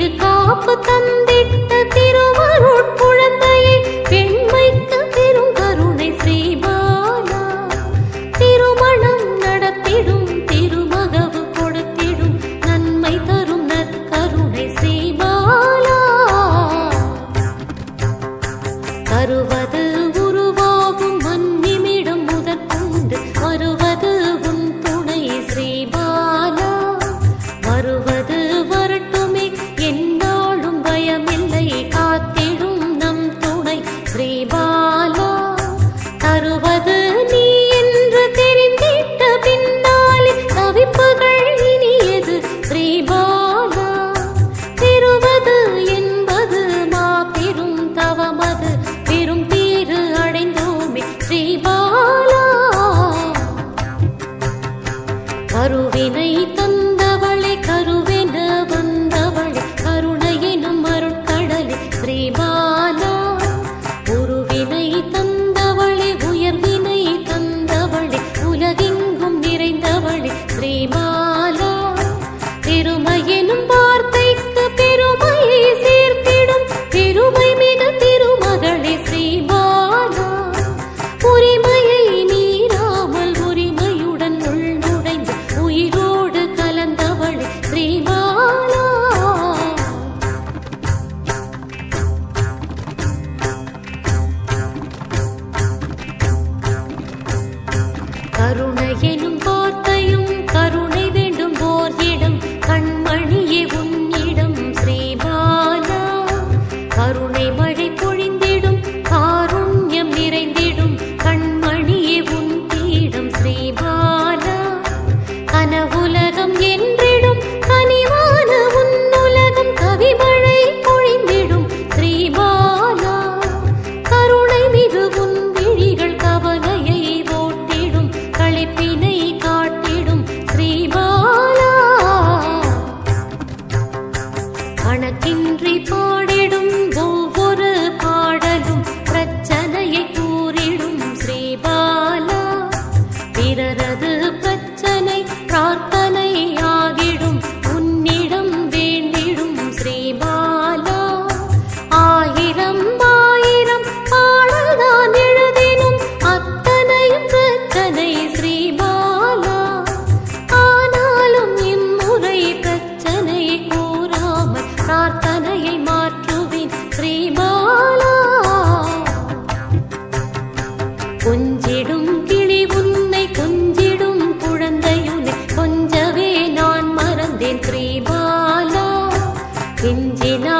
திருக்காப்பு தந்திட்ட திருமருட் குழந்தையை பெண்மைக்கு பெரும் கருணை ஸ்ரீபாலா திருமணம் நடத்திடும் திருமகவு கொடுத்திடும் நன்மை தரும் நற்கருணை ஸ்ரீபாலா தருவது கருணையின் கணக்கின்றி பாடிடும் ஒவ்வொரு பாடலும் பிரச்சனையை கூறிடும் ஸ்ரீபாலா. பிறரது பிரச்சனை பிரார்த்தனை ஆகிடும் உன்னிடம் வேண்டிடும் ஸ்ரீபாலா. ஆயிரம் ஆயிரம் பாடல்தான் எழுதினும் அத்தனையும் பிரச்சனை ஸ்ரீ గింజినా